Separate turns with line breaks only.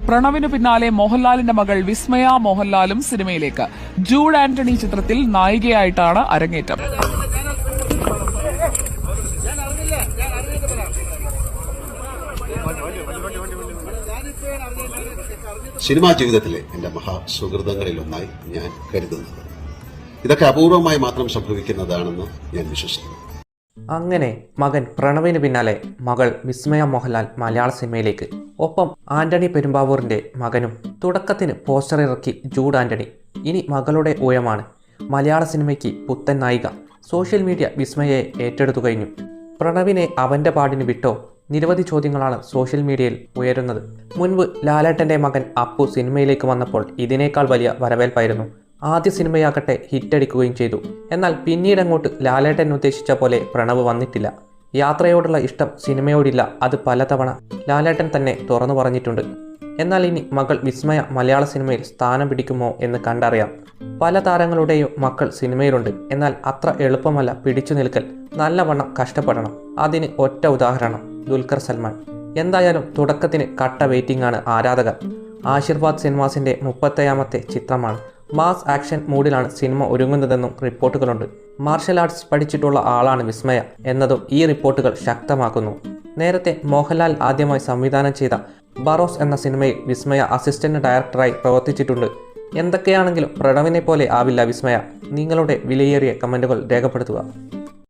പ്രണവിന് പിന്നാലെ മോഹൻലാലിന്റെ മകൾ വിസ്മയ മോഹൻലാലും സിനിമയിലേക്ക്. ജൂഡ് ആന്റണി ചിത്രത്തിൽ നായികയായിട്ടാണ് അരങ്ങേറ്റം.
സിനിമാ ജീവിതത്തിലെ എന്റെ മഹാസുഹൃതങ്ങളിലൊന്നായി ഞാൻ കരുതുന്നത്. ഇതൊക്കെ അപൂർവമായി മാത്രം സംഭവിക്കുന്നതാണെന്ന് ഞാൻ വിശ്വസിക്കുന്നു.
അങ്ങനെ മകൻ പ്രണവിന് പിന്നാലെ മകൾ വിസ്മയ മോഹൻലാൽ മലയാള സിനിമയിലേക്ക്. ഒപ്പം ആന്റണി പെരുമ്പാവൂറിന്റെ മകനും തുടക്കത്തിന് പോസ്റ്റർ ഇറക്കി ജൂഡ് ആന്റണി. ഇനി മകളുടെ ഊയമാണ് മലയാള സിനിമയ്ക്ക് പുത്തൻ നായിക. സോഷ്യൽ മീഡിയ വിസ്മയെ ഏറ്റെടുത്തു കഴിഞ്ഞു. പ്രണവിനെ അവന്റെ പാടിന് വിട്ടോ നിരവധി ചോദ്യങ്ങളാണ് സോഷ്യൽ മീഡിയയിൽ ഉയരുന്നത്. മുൻപ് ലാലേട്ടന്റെ മകൻ അപ്പു സിനിമയിലേക്ക് വന്നപ്പോൾ ഇതിനേക്കാൾ വലിയ വരവേൽപ്പായിരുന്നു. ആദ്യ സിനിമയാകട്ടെ ഹിറ്റടിക്കുകയും ചെയ്തു. എന്നാൽ പിന്നീട് അങ്ങോട്ട് ലാലേട്ടൻ ഉദ്ദേശിച്ച പോലെ പ്രണവ് വന്നിട്ടില്ല. യാത്രയോടുള്ള ഇഷ്ടം സിനിമയോടില്ല അത് പലതവണ ലാലേട്ടൻ തന്നെ തുറന്നു പറഞ്ഞിട്ടുണ്ട്. എന്നാൽ ഇനി മകൾ വിസ്മയ മലയാള സിനിമയിൽ സ്ഥാനം പിടിക്കുമോ എന്ന് കണ്ടറിയാം. പല താരങ്ങളുടെയും മക്കൾ സിനിമയിലുണ്ട്. എന്നാൽ അത്ര എളുപ്പമല്ല പിടിച്ചു നിൽക്കൽ. നല്ലവണ്ണം കഷ്ടപ്പെടണം. അതിന് ഒറ്റ ഉദാഹരണം ദുൽഖർ സൽമാൻ. എന്തായാലും തുടക്കത്തിന് കട്ട വെയിറ്റിംഗ് ആണ് ആരാധകർ. ആശീർവാദ് സിനിമാസിന്റെ മുപ്പത്തേഴാമത്തെ ചിത്രമാണ്. മാസ് ആക്ഷൻ മൂഡിലാണ് സിനിമ ഒരുങ്ങുന്നതെന്നും റിപ്പോർട്ടുകളുണ്ട്. മാർഷൽ ആർട്സ് പഠിച്ചിട്ടുള്ള ആളാണ് വിസ്മയ എന്നതും ഈ റിപ്പോർട്ടുകൾ ശക്തമാക്കുന്നു. നേരത്തെ മോഹൻലാൽ ആദ്യമായി സംവിധാനം ചെയ്ത ബറോസ് എന്ന സിനിമയിൽ വിസ്മയ അസിസ്റ്റന്റ് ഡയറക്ടറായി പ്രവർത്തിച്ചിട്ടുണ്ട്. എന്തൊക്കെയാണെങ്കിലും പ്രണവിനെ പോലെ ആവില്ല വിസ്മയ. നിങ്ങളുടെ വിലയേറിയ കമന്റുകൾ രേഖപ്പെടുത്തുക.